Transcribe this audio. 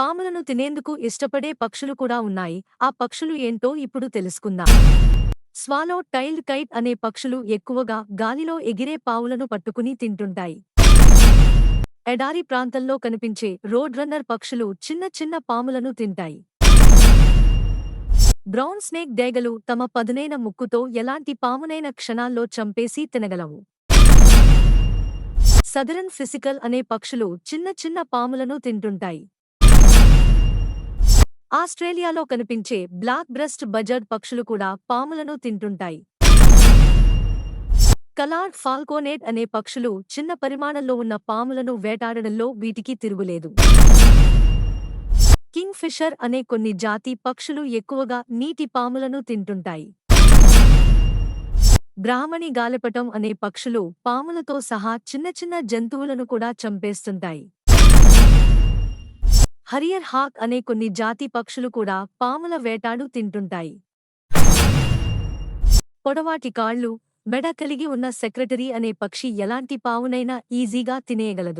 పాములను తినేందుకు ఇష్టపడే పక్షులు కూడా ఉన్నాయి. ఆ పక్షులు ఏంటో ఇప్పుడు తెలుసుకుందాం. స్వాలో టైల్డ్ కైట్ అనే పక్షులు ఎక్కువగా గాలిలో ఎగిరే పావులను పట్టుకుని తింటుంటాయి. ఎడారి ప్రాంతంలో కనిపించే రోడ్ రన్నర్ పక్షులు చిన్న చిన్న పాములను తింటాయి. బ్రౌన్ స్నేక్ డేగలు తమ పదునైన ముక్కుతో ఎలాంటి పామునైన క్షణాల్లో చంపేసి తినగలవు. సదరన్ ఫిజికల్ అనే పక్షులు చిన్న చిన్న పాములను తింటుంటాయి. ఆస్ట్రేలియాలో కనిపించే బ్లాక్ బ్రెస్ట్ బజర్డ్ పక్షులు కూడా పాములను తింటుంటాయి. కలార్డ్ ఫాల్కోనేట్ అనే పక్షులు చిన్న పరిమాణంలో ఉన్న పాములను వేటాడడంలో వీటికి తిరుగులేదు. కింగ్ ఫిషర్ అనే కొన్ని జాతి పక్షులు ఎక్కువగా నీటి పాములను తింటుంటాయి. బ్రాహ్మణి గాలిపటం అనే పక్షులు పాములతో సహా చిన్న చిన్న జంతువులను కూడా చంపేస్తుంటాయి. హరియర్ హాక్ అనే కొన్ని జాతి పక్షులు కూడా పాముల వేటాడు తింటుంటాయి. పొడవాటి కాళ్ళు మెడ కలిగి ఉన్న సెక్రటరీ అనే పక్షి ఎలాంటి పావునైనా ఈజీగా తినేయగలదు.